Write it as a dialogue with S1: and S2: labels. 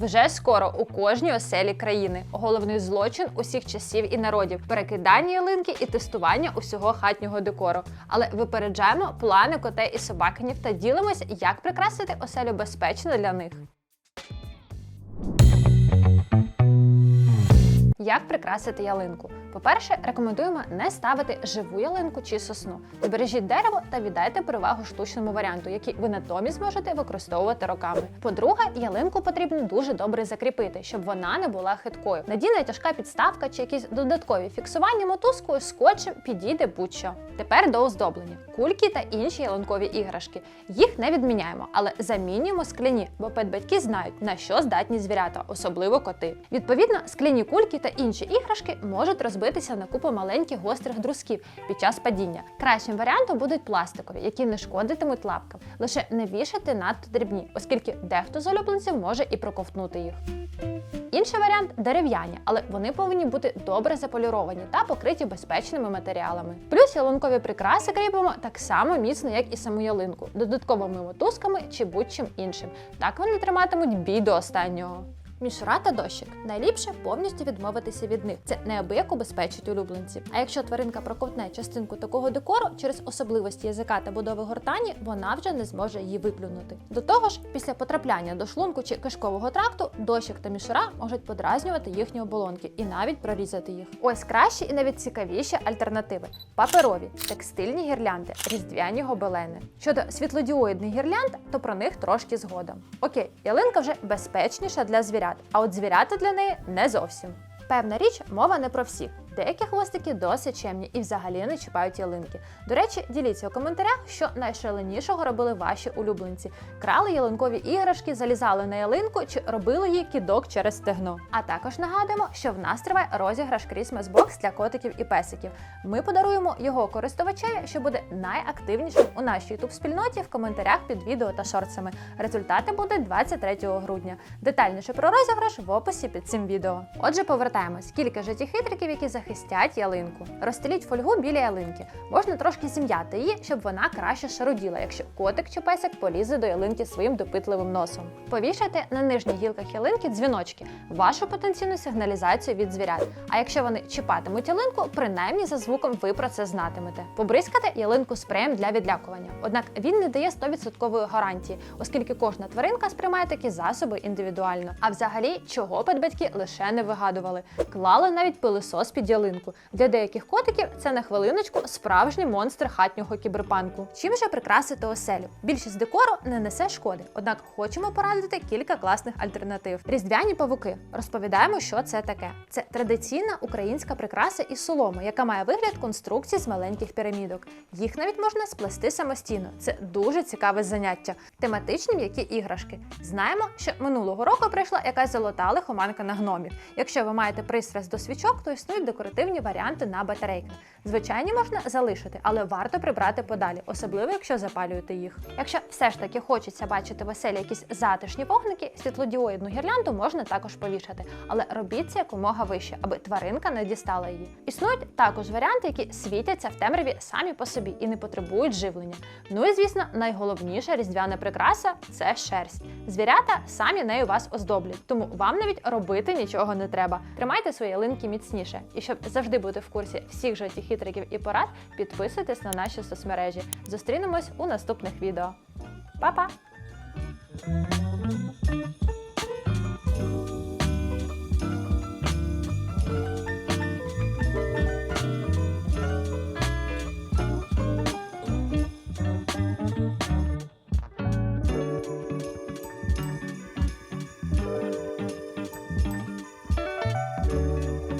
S1: Вже скоро у кожній оселі країни головний злочин усіх часів і народів перекидання ялинки і тестування усього хатнього декору. Але випереджаємо плани котей і собакинів та ділимось, як прикрасити оселю безпечно для них. Як прикрасити ялинку? По-перше, рекомендуємо не ставити живу ялинку чи сосну. Збережіть дерево та віддайте перевагу штучному варіанту, який ви натомість зможете використовувати роками. По-друге, ялинку потрібно дуже добре закріпити, щоб вона не була хиткою. Надійна тяжка підставка чи якісь додаткові фіксування мотузкою, скотчем підійде будь-що. Тепер до оздоблення: кульки та інші ялинкові іграшки. Їх не відміняємо, але замінюємо скляні, бо педбатьки знають на що здатні звірята, особливо коти. Відповідно, скляні кульки та інші іграшки можуть розбитися на купу маленьких гострих друзків під час падіння. Кращим варіантом будуть пластикові, які не шкодитимуть лапкам. Лише не вішати надто дрібні, оскільки дехто з улюбленців може і проковтнути їх. Інший варіант дерев'яні, але вони повинні бути добре заполіровані та покриті безпечними матеріалами. Плюс ялинкові прикраси кріпимо так само міцно, як і саму ялинку, додатковими мотузками чи будь-чим іншим. Так вони триматимуть бій до останнього. Мішура та дощик. Найліпше повністю відмовитися від них. Це неабияк убезпечить улюбленців. А якщо тваринка проковтне частинку такого декору через особливості язика та будови гортані, вона вже не зможе її виплюнути. До того ж, після потрапляння до шлунку чи кишкового тракту, дощик та мішура можуть подразнювати їхні оболонки і навіть прорізати їх. Ось кращі і навіть цікавіші альтернативи: паперові, текстильні гірлянди, різдвяні гобелени. Щодо світлодіоїдних гірлянд, то про них трошки згодом. Окей, ялинка вже безпечніша для звірят, а от звірята для неї не зовсім. Певна річ, мова не про всіх. Деякі хвостики досить чемні і взагалі не чіпають ялинки. До речі, діліться у коментарях, що найшаленішого робили ваші улюбленці. Крали ялинкові іграшки, залізали на ялинку чи робили їй кідок через стегно. А також нагадуємо, що в нас триває розіграш Christmas Box для котиків і песиків. Ми подаруємо його користувачеві, що буде найактивнішим у нашій youtube спільноті в коментарях під відео та шорцами. Результати будуть 23 грудня. Детальніше про розіграш в описі під цим відео. Отже, повертаємось. Кілька життєхитриків, які захистять ялинку. Розстеліть фольгу біля ялинки. Можна трошки зім'яти її, щоб вона краще шаруділа, якщо котик чи песик полізе до ялинки своїм допитливим носом. Повішайте на нижніх гілках ялинки дзвіночки, вашу потенційну сигналізацію від звірят. А якщо вони чіпатимуть ялинку, принаймні за звуком ви про це знатимете. Побризкати ялинку спреєм для відлякування. Однак він не дає 100% гарантії, оскільки кожна тваринка сприймає такі засоби індивідуально. А взагалі, чого педбатьки лише не вигадували, клали навіть пилисос під ялинку. Для деяких котиків це на хвилиночку справжній монстр хатнього кіберпанку. Чим же прикрасити оселю? Більшість декору не несе шкоди, однак хочемо порадити кілька класних альтернатив. Різдвяні павуки. Розповідаємо, що це таке. Це традиційна українська прикраса із соломи, яка має вигляд конструкції з маленьких пірамідок. Їх навіть можна сплести самостійно. Це дуже цікаве заняття. Тематичні м'які іграшки. Знаємо, що минулого року прийшла якась золота лихоманка на гномів. Якщо ви маєте пристрасть до свічок, то існують декоративні варіанти на батарейках. Звичайні можна залишити, але варто прибрати подалі, особливо якщо запалюєте їх. Якщо все ж таки хочеться бачити в оселі якісь затишні вогники, світлодіоїдну гірлянду можна також повішати, але робіть це якомога вище, аби тваринка не дістала її. Існують також варіанти, які світяться в темряві самі по собі і не потребують живлення. Ну і звісно, найголовніша різдвяна прикраса це шерсть. Звірята самі нею вас оздоблять, тому вам навіть робити нічого не треба. Тримайте свої ялинки міцніше. І щоб завжди бути в курсі всіх житті хитриків і порад, підписуйтесь на наші соцмережі. Зустрінемось у наступних відео. Па-па!